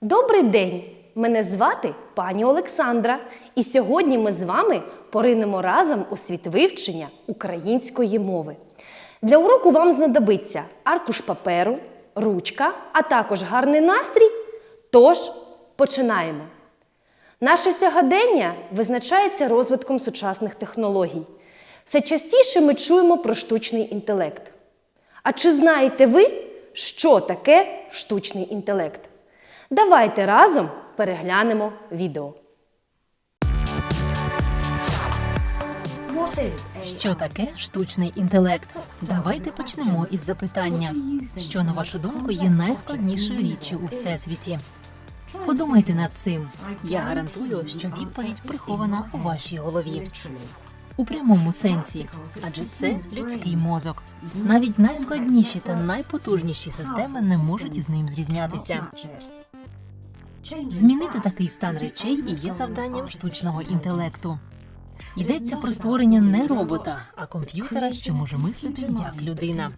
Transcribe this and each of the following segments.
Добрий день! Мене звати пані Олександра, і сьогодні ми з вами поринемо разом у світ вивчення української мови. Для уроку вам знадобиться аркуш паперу, ручка, а також гарний настрій. Тож починаємо. Наше сьогодення визначається розвитком сучасних технологій. Все частіше ми чуємо про штучний інтелект. А чи знаєте ви, що таке штучний інтелект? Давайте разом переглянемо відео. Що таке штучний інтелект? Давайте почнемо із запитання, що на вашу думку є найскладнішою річчю у всесвіті. Подумайте над цим. Я гарантую, що відповідь прихована у вашій голові. У прямому сенсі, адже це людський мозок. Навіть найскладніші та найпотужніші системи не можуть з ним зрівнятися. Змінити такий стан речей і є завданням штучного інтелекту. Йдеться про створення не робота, а комп'ютера, що може мислити як людина.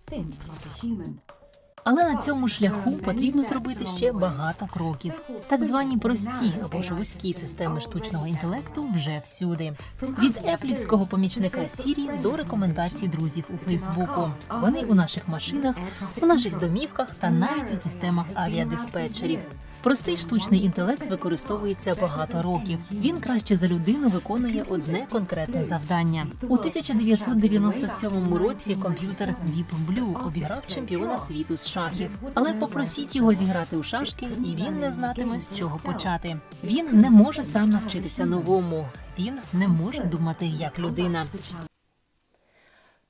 Але на цьому шляху потрібно зробити ще багато кроків. Так звані прості або ж вузькі системи штучного інтелекту вже всюди. Від еплівського помічника Siri до рекомендацій друзів у Фейсбуку. Вони у наших машинах, у наших домівках та навіть у системах авіадиспетчерів. Простий штучний інтелект використовується багато років. Він краще за людину виконує одне конкретне завдання. У 1997 році комп'ютер Deep Blue обіграв чемпіона світу з шахів. Але попросіть його зіграти у шашки, і він не знатиме з чого почати. Він не може сам навчитися новому. Він не може думати як людина.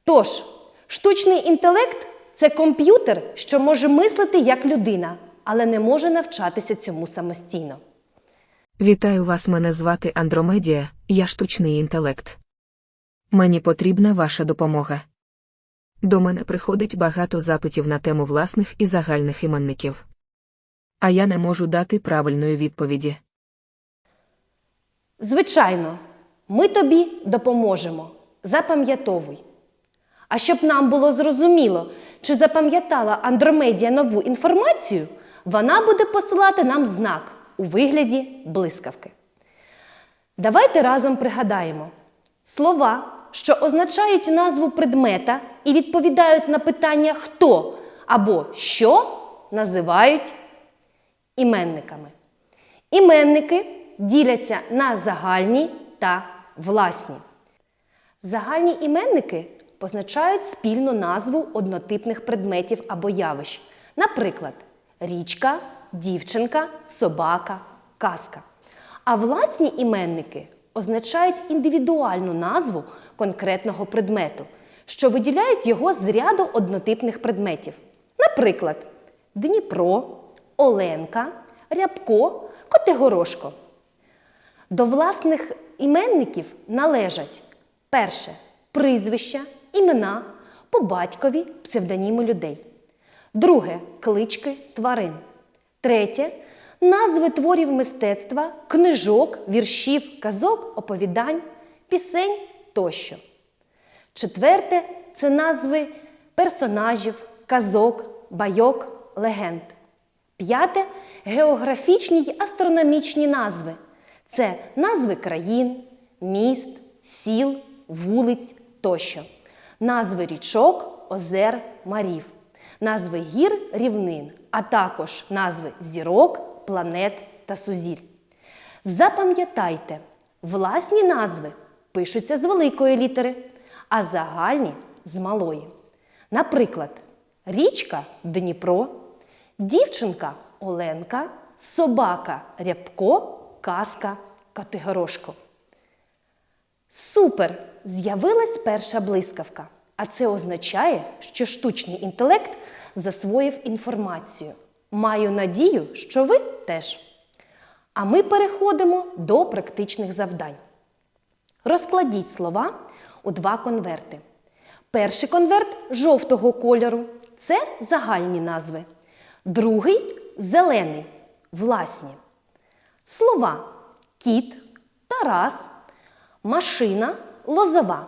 Тож, штучний інтелект це комп'ютер, що може мислити як людина, але не може навчатися цьому самостійно. Вітаю вас, мене звати Андромедія, я штучний інтелект. Мені потрібна ваша допомога. До мене приходить багато запитів на тему власних і загальних іменників. А я не можу дати правильної відповіді. Звичайно, ми тобі допоможемо. Запам'ятовуй. А щоб нам було зрозуміло, чи запам'ятала Андромедія нову інформацію, вона буде посилати нам знак у вигляді блискавки. Давайте разом пригадаємо слова, що означають назву предмета і відповідають на питання хто або що, називають іменниками. Іменники діляться на загальні та власні. Загальні іменники позначають спільну назву однотипних предметів або явищ. Наприклад, річка, дівчинка, собака, казка. А власні іменники означають індивідуальну назву конкретного предмету, що виділяють його з ряду однотипних предметів. Наприклад, Дніпро, Оленка, Рябко, Котигорошко. До власних іменників належать перше прізвища, імена, по батькові псевдоніми людей. Друге клички тварин. Третє назви творів мистецтва, книжок, віршів, казок, оповідань, пісень тощо. Четверте це назви персонажів, казок, байок, легенд. П'яте географічні й астрономічні назви. Це назви країн, міст, сіл, вулиць тощо. Назви річок, озер, марів, назви гір, рівнин, а також назви зірок, планет та сузір'я. Запам'ятайте, власні назви пишуться з великої літери, а загальні з малої. Наприклад, річка Дніпро, дівчинка Оленка, собака Рябко, казка Категорошко. Супер! З'явилась перша блискавка. А це означає, що штучний інтелект засвоїв інформацію. Маю надію, що ви теж. А ми переходимо до практичних завдань. Розкладіть слова у два конверти. Перший конверт жовтого кольору це загальні назви. Другий зелений власні. Слова кіт, Тарас, машина, лозова.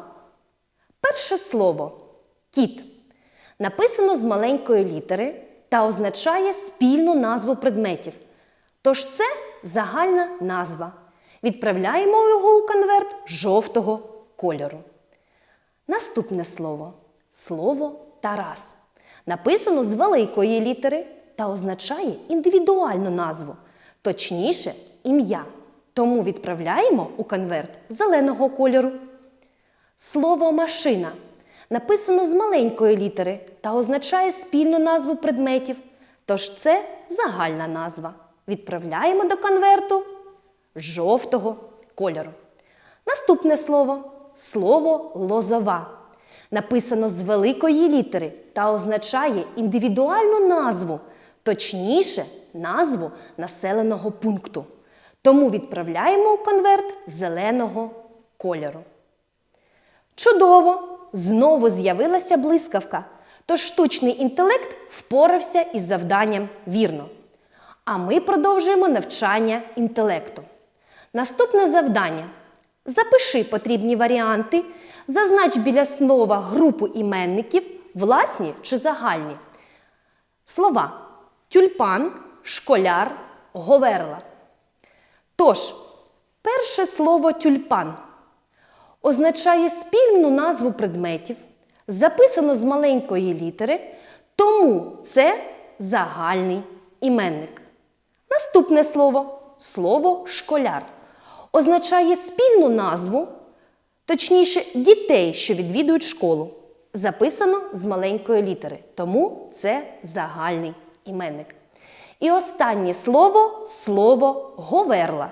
Перше слово кіт написано з маленької літери та означає спільну назву предметів Тож це загальна назва. Відправляємо його у конверт жовтого кольору. Наступне слово слово Тарас. Написано з великої літери та означає індивідуальну назву, точніше ім'я. Тому відправляємо у конверт зеленого кольору. Слово машина написано з маленької літери та означає спільну назву предметів. Тож це загальна назва. Відправляємо до конверту жовтого кольору. Наступне слово слово лозова. Написано з великої літери та означає індивідуальну назву, точніше, назву населеного пункту. Тому відправляємо у конверт зеленого кольору. Чудово! Знову з'явилася блискавка, тож штучний інтелект впорався із завданням вірно. А ми продовжуємо навчання інтелекту. Наступне завдання. Запиши потрібні варіанти, зазнач біля слова групу іменників, власні чи загальні. Слова тюльпан, школяр, говерла. Тож, перше слово тюльпан означає спільну назву предметів, записано з маленької літери, тому це загальний іменник. Наступне слово слово школяр означає спільну назву, точніше, дітей, що відвідують школу. Записано з маленької літери, тому це загальний іменник. І останнє слово слово говерла.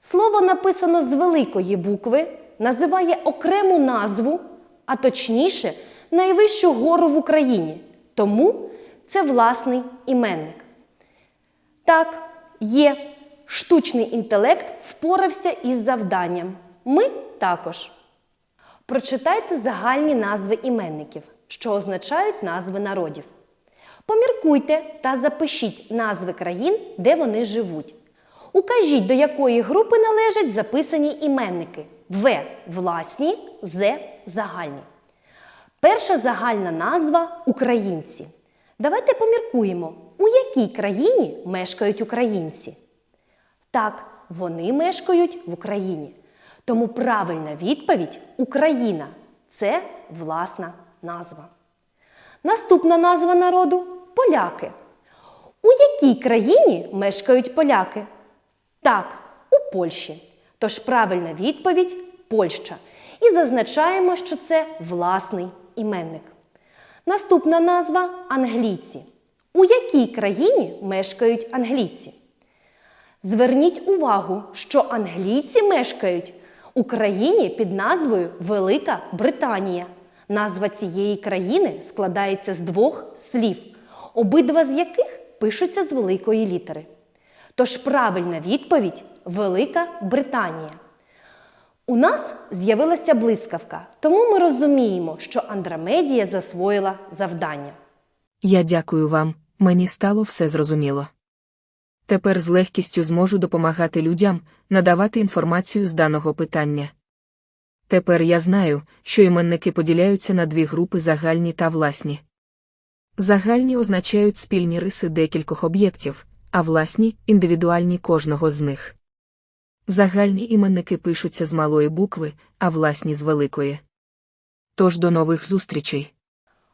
Слово написано з великої букви, називає окрему назву, а точніше, найвищу гору в Україні. Тому це власний іменник. Так, є. Штучний інтелект впорався із завданням. Ми також. Прочитайте загальні назви іменників, що означають назви народів. Поміркуйте та запишіть назви країн, де вони живуть. Укажіть, до якої групи належать записані іменники В власні, З загальні. Перша загальна назва українці. Давайте поміркуємо, у якій країні мешкають українці. Так, вони мешкають в Україні. Тому правильна відповідь Україна це власна назва. Наступна назва народу поляки. У якій країні мешкають поляки? Так, у Польщі. Тож правильна відповідь Польща. І зазначаємо, що це власний іменник. Наступна назва англійці. У якій країні мешкають англійці? Зверніть увагу, що англійці мешкають у країні під назвою Велика Британія. Назва цієї країни складається з двох слів, обидва з яких пишуться з великої літери. Тож правильна відповідь Велика Британія. У нас з'явилася блискавка, тому ми розуміємо, що Андромедія засвоїла завдання. Я дякую вам, мені стало все зрозуміло. Тепер з легкістю зможу допомагати людям надавати інформацію з даного питання. Тепер я знаю, що іменники поділяються на дві групи загальні та власні. Загальні означають спільні риси декількох об'єктів, а власні індивідуальні кожного з них. Загальні іменники пишуться з малої букви, а власні з великої. Тож до нових зустрічей.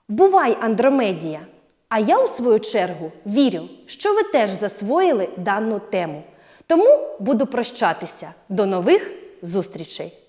Бувай, Андромедія! А я, у свою чергу, вірю, що ви теж засвоїли дану тему. Тому буду прощатися. До нових зустрічей!